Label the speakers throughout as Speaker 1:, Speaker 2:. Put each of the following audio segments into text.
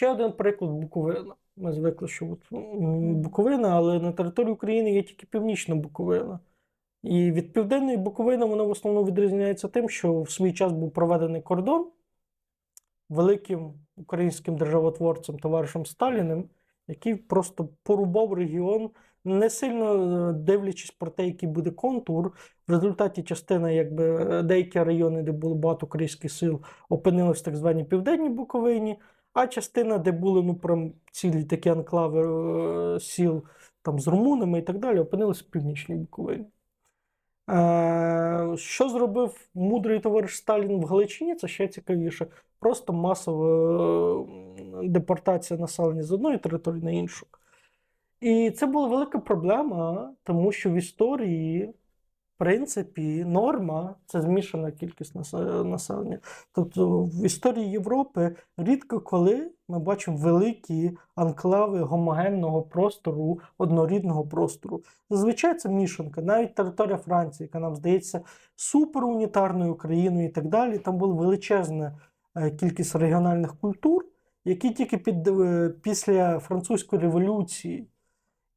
Speaker 1: ще один приклад Буковина. Ми звикли, що от, Буковина, але на території України є тільки північна Буковина. І від південної Буковини воно в основному відрізняється тим, що в свій час був проведений кордон великим українським державотворцем товаришем Сталіним, який просто порубав регіон, не сильно е, дивлячись про те, який буде контур. В результаті частина, якби е, деякі райони, де було багато українських сил, опинились в так званій Південній Буковині, а частина, де були ну, прям цілі такі анклави е, сіл там, з румунами і так далі, опинились в Північній Буковині. Е, що зробив мудрий товариш Сталін в Галичині, це ще цікавіше. Просто масова е, депортація населення з одної території на іншу. І це була велика проблема, тому що в історії, принципі, норма це змішана кількість населення. Тобто в історії Європи рідко коли ми бачимо великі анклави гомогенного простору, однорідного простору. Зазвичай це мішанка, навіть територія Франції, яка нам здається суперунітарною країною і так далі. Там була величезна е, кількість регіональних культур, які тільки під, е, після французької революції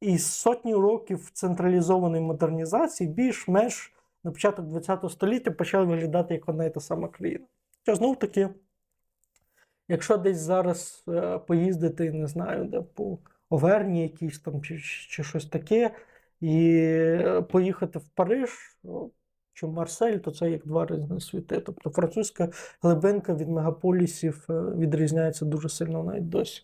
Speaker 1: і сотні років централізованої модернізації більш-менш на початок ХХ століття почали виглядати як одна і та сама країна. Що знов таки, якщо десь зараз е, поїздити, не знаю, де по Оверні якісь там чи, чи щось таке, і е, поїхати в Париж чи в Марсель, то це як два різні світи. Тобто французька глибинка від мегаполісів е, відрізняється дуже сильно навіть досі.